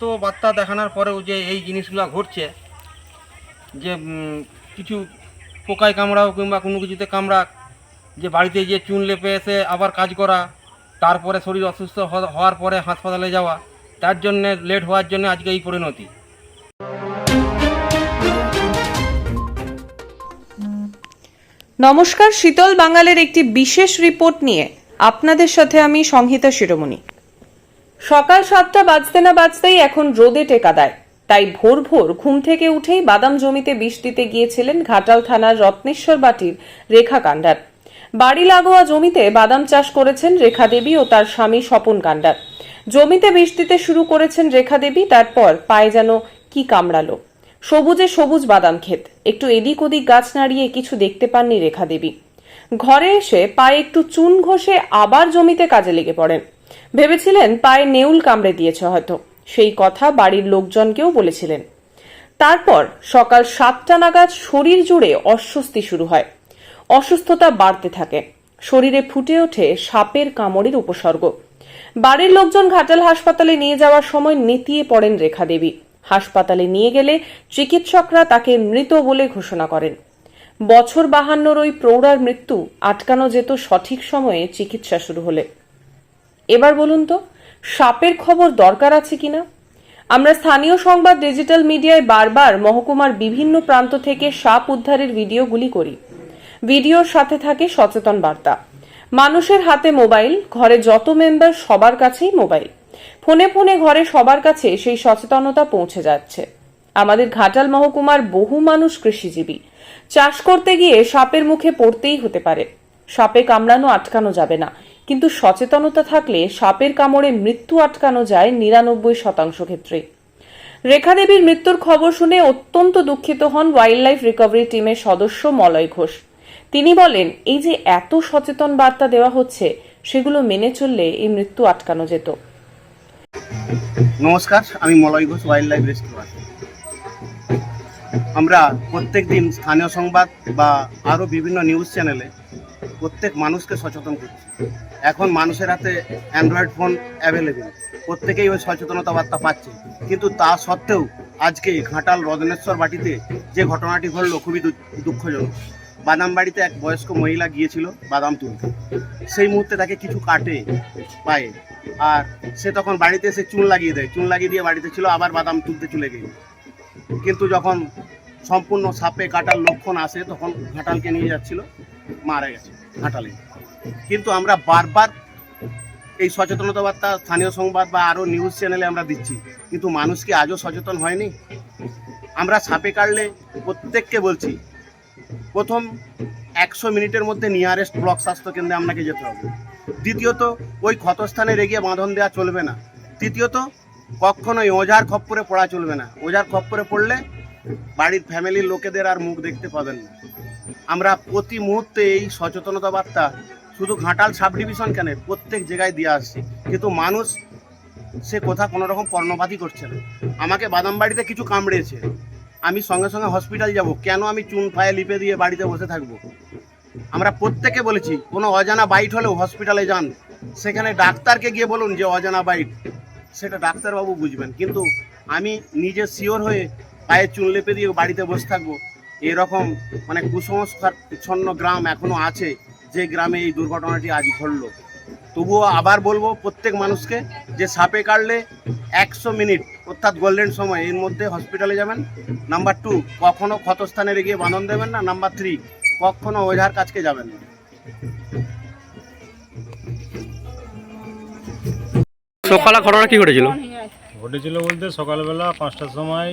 তো বার্তা দেখানোর পরেও যে এই জিনিসগুলো ঘটছে, যে কিছু পোকায় কামড়াও কিংবা কোনো কিছুতে কামড়া, যে বাড়িতে গিয়ে চুন লেপে এসে আবার কাজ করা, তারপরে শরীর অসুস্থ হওয়ার পরে হাসপাতালে যাওয়া, তার জন্যে লেট হওয়ার জন্য আজকে এই পরিণতি। নমস্কার, শীতল বাঙালের একটি বিশেষ রিপোর্ট নিয়ে আপনাদের সাথে আমি সংহিতা শিরোমণি। সকাল সাতটা বাজতে না বাজতেই এখন রোদে টেকা দেয়। তাই ভোর ভোর ঘুম থেকে উঠেই বাদাম জমিতে বিষ দিতে গিয়েছিলেন ঘাটাল থানার রত্নেশ্বর বাটির রেখা কান্ডার বাড়ি লাগোয়া জমিতে বাদাম চাষ করেছেন রেখা দেবী ও তার স্বামী স্বপন কান্ডার জমিতে বিষ দিতে শুরু করেছেন রেখা দেবী, তারপর পায়ে যেন কি কামড়ালো। সবুজে সবুজ বাদাম ক্ষেত। একটু এদিক ওদিক গাছ নাড়িয়ে কিছু দেখতে পাননি রেখা দেবী। ঘরে এসে পায়ে একটু চুন ঘষে আবার জমিতে কাজে লেগে পড়েন। ভেবেছিলেন পায়ে নেউল কামড়ে দিয়েছে হয়তো। সেই কথা বাড়ির লোকজনকেও বলেছিলেন। তারপর সকাল সাতটা নাগাদ শরীর জুড়ে অস্বস্তি শুরু হয়। অসুস্থতা বাড়তে থাকে। শরীরে ফুটে ওঠে সাপের কামড়ের উপসর্গ। বাড়ির লোকজন ঘাটাল হাসপাতালে নিয়ে যাওয়ার সময় নেতিয়ে পড়েন রেখা দেবী। হাসপাতালে নিয়ে গেলে চিকিৎসকরা তাকে মৃত বলে ঘোষণা করেন। বছর বাহান্নর ওই প্রৌঢ়ার মৃত্যু আটকানো যেত সঠিক সময়ে চিকিৎসা শুরু হলে। এবার বলুন তো, সাপের খবর দরকার আছে কিনা? আমরা স্থানীয় সংবাদ ডিজিটাল মিডিয়ায় বারবার মহকুমার বিভিন্ন প্রান্ত থেকে সাপ উদ্ধারের ভিডিওগুলি করি। ভিডিওর সাথে থাকে সচেতন বার্তা। মানুষের হাতে মোবাইল, ঘরে যত মেম্বার সবার কাছেই মোবাইল। ফোনে ফোনে ঘরে সবার কাছে সেই সচেতনতা পৌঁছে যাচ্ছে। আমাদের ঘাটাল মহকুমার বহু মানুষ কৃষিজীবী। চাষ করতে গিয়ে সাপের মুখে পড়তেই হতে পারে। সাপে কামড়ানো, আটকানো যাবে না। কিন্তু সচেতনতা থাকলে সাপের কামড়ে মৃত্যু আটকানো যায় নিরানব্বই শতাংশ ক্ষেত্রে। রেখা দেবীর মৃত্যুর খবর শুনে অত্যন্ত দুঃখিত হন ওয়াইল্ড লাইফ রিকভারি টিমের সদস্য মলয় ঘোষ। তিনি বলেন, এই যে এত সচেতন বার্তা দেওয়া হচ্ছে, সেগুলো মেনে চললে এই মৃত্যু আটকানো যেত। নমস্কার, আমি Malay Ghosh wild life rescue আমরা প্রত্যেক দিন স্থানীয় সংবাদ বা আরও বিভিন্ন নিউজ চ্যানেলে প্রত্যেক মানুষকে সচেতন করছি। এখন মানুষের হাতে অ্যান্ড্রয়েড ফোন অ্যাভেলেবেল প্রত্যেকেই ওই সচেতনতা বার্তা পাচ্ছে। কিন্তু তা সত্ত্বেও আজকে ঘাটাল রদনেশ্বর বাটিতে যে ঘটনাটি ঘটলো খুবই দুঃখজনক। বাদাম বাড়িতে এক বয়স্ক মহিলা গিয়েছিল বাদাম তুলতে। সেই মুহূর্তে তাকে কিছু কাটে পায়ে। আর সে তখন বাড়িতে এসে চুন লাগিয়ে দেয়। চুন লাগিয়ে দিয়ে বাড়িতে ছিল, আবার বাদাম তুলতে চলে গেল। কিন্তু যখন সম্পূর্ণ সাপে কাটার লক্ষণ আসে, তখন ঘাটালকে নিয়ে যাচ্ছিল, মারা গেছে। ঘাটালে। কিন্তু আমরা বারবার এই সচেতনতা বার্তা স্থানীয় সংবাদ বা আরও নিউজ চ্যানেলে আমরা দিচ্ছি। কিন্তু মানুষ কি আজও সচেতন হয়নি? আমরা সাপে কাটলে প্রত্যেককে বলছি, প্রথম একশো মিনিটের মধ্যে নিয়ারেস্ট ব্লক স্বাস্থ্য কেন্দ্রে আপনাকে যেতে হবে। দ্বিতীয়ত, ওই ক্ষতস্থানে রেগিয়ে বাঁধন দেওয়া চলবে না। তৃতীয়ত, কখনোই ওঝার খপ্পরে পড়া চলবে না। ওঝার খপ্পরে পড়লে বাড়ির ফ্যামিলির লোকেদের আর মুখ দেখতে পাবেন না। আমরা প্রতি মুহূর্তে এই সচেতনতা বার্তা শুধু ঘাটাল সাব ডিভিশন কেন, প্রত্যেক জায়গায় দিয়ে আসছি। কিন্তু মানুষ সে কথা কোনো রকম কর্ণপাতই করছে না। আমাকে বাদাম বাড়িতে কিছু কামড়েছে। আমি সঙ্গে সঙ্গে হসপিটাল যাব। কেন আমি চুন পায়ে লিপে দিয়ে বাড়িতে বসে থাকব? আমরা প্রত্যেকে বলেছি, কোনো অজানা বাইট হলেও হসপিটালে যান। সেখানে ডাক্তারকে গিয়ে বলুন যে অজানা বাইট সেটা ডাক্তারবাবু বুঝবেন। কিন্তু আমি নিজে শিওর হয়ে পায়ে চুন লেপে দিয়ে বাড়িতে বসে থাকব। এরকম মানে কুসংস্কারচ্ছন্ন গ্রাম এখনও আছে যে গ্রামে এই দুর্ঘটনাটি আজ ঘটলো। তবুও আবার বলব প্রত্যেক মানুষকে যে সাপে কাটলে একশো মিনিট অর্থাৎ গোল্ডেন সময় এর মধ্যে হসপিটালে যাবেন। নাম্বার টু কখনো ক্ষতস্থানে রেগিয়ে বাঁধন দেবেন না। নাম্বার থ্রি কখনো ওঝার কাছকে যাবেন না। সকালে ঘটনা কি ঘটেছিল? ঘটেছিল বলতে সকালবেলা পাঁচটার সময়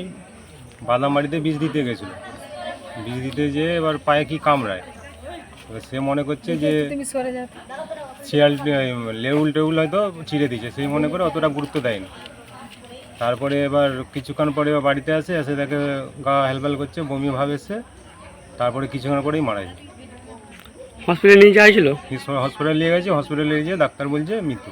বাদাম বাড়িতে বীজ দিতে গেছিল। বীজ দিতে যেয়ে এবার পায়ে কি কামড়ায়? এবার সে মনে করছে যে শিয়াল লেউল টেউল হয়তো ছিঁড়ে দিয়েছে সেই মনে করে অতটা গুরুত্ব দেয়নি। তারপরে এবার কিছুক্ষণ পরে এবার বাড়িতে আসে এসে দেখে গা হেলবেল করছে বমি ভাব এসে তারপরে কিছুক্ষণ পরেই মারা যায়। হসপিটালে নিয়ে যাওয়া হয়েছিল? হসপিটালে নিয়ে গেছে হসপিটালে নিয়ে যেয়ে ডাক্তার বলছে মৃত্যু।